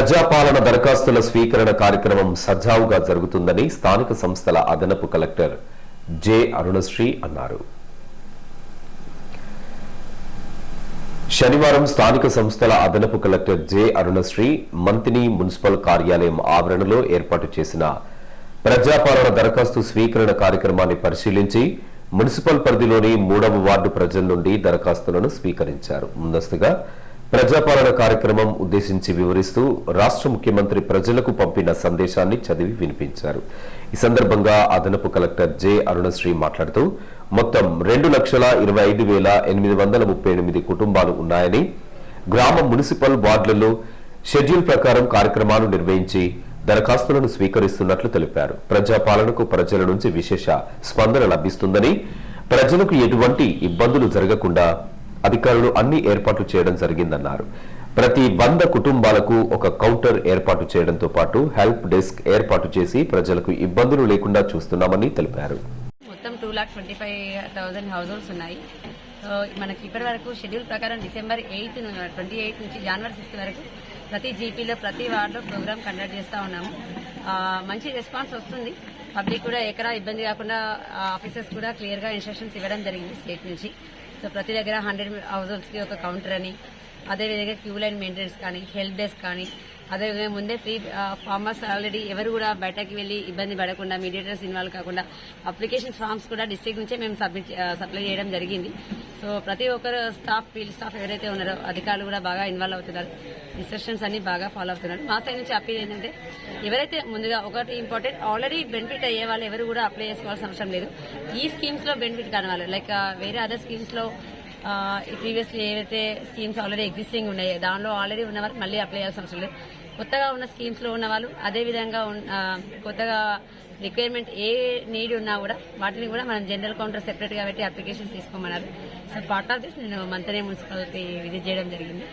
ప్రజాపాలన దరఖాస్తుల స్వీకరణ కార్యక్రమం సజావుగా జరుగుతుందని స్థానిక సంస్థల అదనపు కలెక్టర్ జె అరుణశ్రీ అన్నారు. శనివారం స్థానిక సంస్థల అదనపు కలెక్టర్ జె అరుణశ్రీ మంత్రిని మున్సిపల్ కార్యాలయం ఆవరణలో ఏర్పాటు చేసిన ప్రజాపాలన దరఖాస్తు స్వీకరణ కార్యక్రమాన్ని పరిశీలించి మున్సిపల్ పరిధిలోని మూడవ వార్డు ప్రజల నుండి దరఖాస్తులను స్వీకరించారు. ముందస్తుగా ప్రజాపాలన కార్యక్రమం ఉద్దేశించి వివరిస్తూ రాష్ట్ర ముఖ్యమంత్రి ప్రజలకు పంపిన సందేశాన్ని చదివి వినిపించారు. ఈ సందర్భంగా అదనపు కలెక్టర్ జె. అరుణశ్రీ మాట్లాడుతూ మొత్తం రెండు లక్షల ఇరవై ఐదు వేల ఎనిమిది వందల ముప్పై ఎనిమిది కుటుంబాలు ఉన్నాయని గ్రామ మున్సిపల్ వార్డులలో షెడ్యూల్ ప్రకారం కార్యక్రమాలు నిర్వహించి దరఖాస్తులను స్వీకరిస్తున్నట్లు తెలిపారు. ప్రజాపాలనకు ప్రజల నుంచి విశేష స్పందన లభిస్తుందని ప్రజలకు ఎటువంటి ఇబ్బందులు జరగకుండా అధికారులు అన్ని ఏర్పాట్లు చేయడం జరిగిందన్నారు. ప్రతి వంద కుటుంబాలకు ఒక కౌంటర్ ఏర్పాటు చేయడంతో పాటు హెల్ప్ డెస్క్ ఏర్పాటు చేసి ప్రజలకు ఇబ్బందులు లేకుండా చూస్తున్నామని తెలిపారు. మొత్తం two lakh twenty five thousand households ఉన్నాయి. సో మనకి ఇప్పటి వరకు షెడ్యూల్ ప్రకారం డిసెంబర్ ఎయిత్ ట్వంటీ ఎయిత్ నుంచి జనవరి సిక్స్త్ వరకు ప్రతి జీపీలో ప్రతి వార్డులో ప్రోగ్రామ్ కండక్ట్ చేస్తూ ఉన్నాము. మంచి రెస్పాన్స్ వస్తుంది. పబ్లిక్ కూడా ఎక్కడా ఇబ్బంది కాకుండా ఆఫీసర్స్ కూడా క్లియర్గా ఇన్స్ట్రక్షన్స్ ఇవ్వడం జరిగింది స్టేట్ నుంచి. సో ప్రతి దగ్గర హండ్రెడ్ హౌస్ హోల్డ్స్కి ఒక కౌంటర్ అని అదేవిధంగా క్యూ లైన్ మెయింటెనెన్స్ కానీ హెల్ప్ డెస్క్ కానీ అదేవిధంగా ముందే ప్రీ ఫార్మర్స్ ఆల్రెడీ ఎవరు కూడా బయటకి వెళ్ళి ఇబ్బంది పడకుండా మీడియేటర్స్ ఇన్వాల్వ్ కాకుండా అప్లికేషన్ ఫామ్స్ కూడా డిస్ట్రిక్ట్ నుంచే మేము సబ్మిట్ సప్లై చేయడం జరిగింది. సో ప్రతి ఒక్కరు స్టాఫ్ ఫీల్డ్ స్టాఫ్ ఎవరైతే ఉన్నారో అధికారులు కూడా బాగా ఇన్వాల్వ్ అవుతున్నారు. ఇన్స్ట్రక్షన్స్ అన్ని బాగా ఫాలో అవుతున్నారు. మా సైడ్ నుంచి అప్పీల్ ఏంటంటే ఎవరైతే ముందుగా ఒకటి ఇంపార్టెంట్ ఆల్రెడీ బెనిఫిట్ అయ్యే వాళ్ళు ఎవరు కూడా అప్లై చేసుకోవాల్సిన అవసరం లేదు. ఈ స్కీమ్స్లో బెనిఫిట్ కాని వాళ్ళు లైక్ వేరే అదర్ స్కీమ్స్లో ప్రీవియస్లీ ఏవైతే స్కీమ్స్ ఆల్రెడీ ఎగ్జిస్టింగ్ ఉన్నాయో దానిలో ఆల్రెడీ ఉన్న వారికి మళ్ళీ అప్లై చేయాల్సిన అవసరం లేదు. కొత్తగా ఉన్న స్కీమ్స్లో ఉన్న వాళ్ళు అదే విధంగా కొత్తగా రిక్వైర్మెంట్ ఏ నీడ్ ఉన్నా కూడా వాటిని కూడా మనం జనరల్ కౌంటర్ సెపరేట్గా పెట్టి అప్లికేషన్స్ తీసుకోమన్నారు. సో పార్ట్ ఆఫ్ దిస్ నేను మంతనే మున్సిపాలిటీ విజిట్ చేయడం జరిగింది.